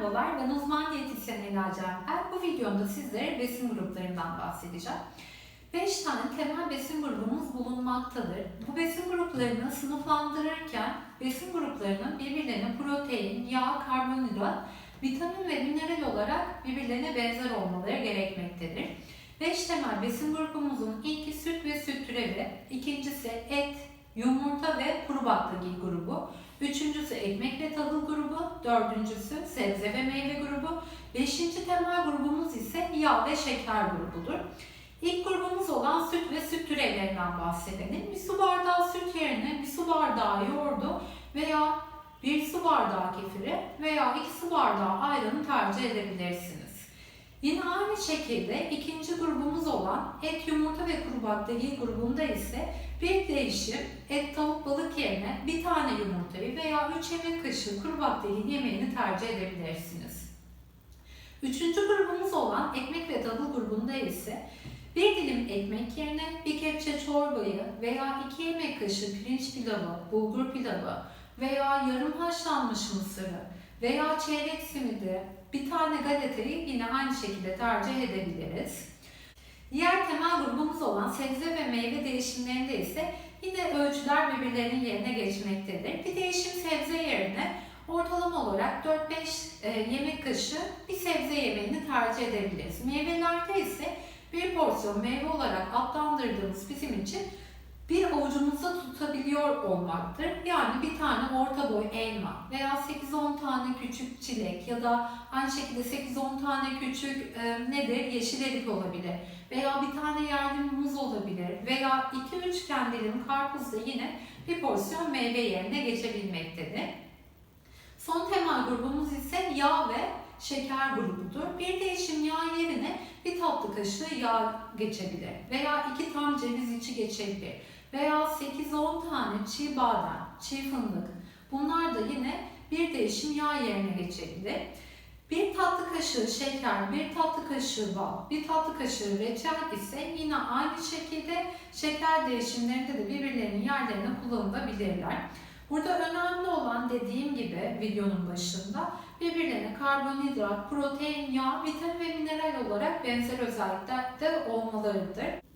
Merhabalar, ben uzman diyetisyen Ela Canper. Bu videomda sizlere besin gruplarından bahsedeceğim. 5 tane temel besin grubumuz bulunmaktadır. Bu besin gruplarını sınıflandırırken besin gruplarının birbirlerine protein, yağ, karbonhidrat, vitamin ve mineral olarak birbirlerine benzer olmaları gerekmektedir. 5 temel besin grubumuzun ilki süt ve süt türevi, ikincisi et, yumurta ve kuru baklagil grubu, Üçüncüsü ekmek ve tahıl dördüncüsü sebze ve meyve grubu, beşinci temel grubumuz ise yağ ve şeker grubudur. İlk grubumuz olan süt ve süt türevlerinden bahsedelim. Bir su bardağı süt yerine bir su bardağı yoğurdu veya bir su bardağı kefiri veya iki su bardağı ayranı tercih edebilirsiniz. Yine aynı şekilde ikinci grubumuz olan et, yumurta ve kuru baklagil grubunda ise bir değişim et, tavuk, balık yerine bir tane yumurtayı veya 3 yemek kaşığı kuru baklagil yemeğini tercih edebilirsiniz. Üçüncü grubumuz olan ekmek ve tahıl grubunda ise bir dilim ekmek yerine bir kepçe çorbayı veya 2 yemek kaşığı pirinç pilavı, bulgur pilavı veya yarım haşlanmış mısırı veya çeyrek simidi, bir tane galetayı yine aynı şekilde tercih edebiliriz. Diğer temel grubumuz olan sebze ve meyve değişimlerinde ise yine ölçüler birbirlerinin yerine geçmektedir. Bir değişim sebze yerine ortalama olarak 4-5 e, yemek kaşığı bir sebze yemeğini tercih edebiliriz. Meyvelerde ise bir porsiyon meyve olarak adlandırdığımız bizim için bir tutabiliyor olmaktır. Yani bir tane orta boy elma veya 8-10 tane küçük çilek ya da aynı şekilde 8-10 tane küçük e, nedir? Yeşil erik olabilir. Veya bir tane yerli muz olabilir. Veya 2-3 kendilim karpuz da yine bir porsiyon meyve yerine geçebilmektedir. Son temel grubumuz ise yağ ve şeker grubudur. Bir değişim yağ yerine bir tatlı kaşığı yağ geçebilir veya iki tam ceviz içi geçebilir veya 8-10 tane çiğ badem, çiğ fındık bunlar da yine bir değişim yağ yerine geçebilir. Bir tatlı kaşığı şeker, bir tatlı kaşığı bal, bir tatlı kaşığı reçel ise yine aynı şekilde şeker değişimlerinde de birbirlerinin yerlerine kullanılabilirler. Burada önemli olan dediğim gibi videonun başında birbirlerine karbonhidrat, protein, yağ, vitamin ve mineral olarak benzer özelliklerde olmalarıdır.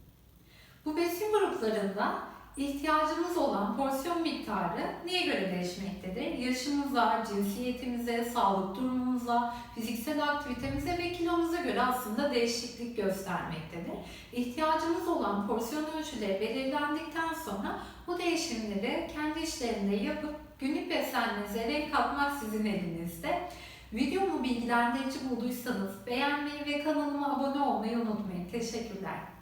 Bu besin gruplarında ihtiyacımız olan porsiyon miktarı neye göre değişmektedir? Yaşımıza, cinsiyetimize, sağlık durumumuza, fiziksel aktivitemize ve kilomuza göre aslında değişiklik göstermektedir. İhtiyacımız olan porsiyon ölçüleri belirlendikten sonra bu değişimleri kendi işlerinde yapıp günlük beslenmenize renk katmak sizin elinizde. Videomu bilgilendirici bulduysanız beğenmeyi ve kanalıma abone olmayı unutmayın. Teşekkürler.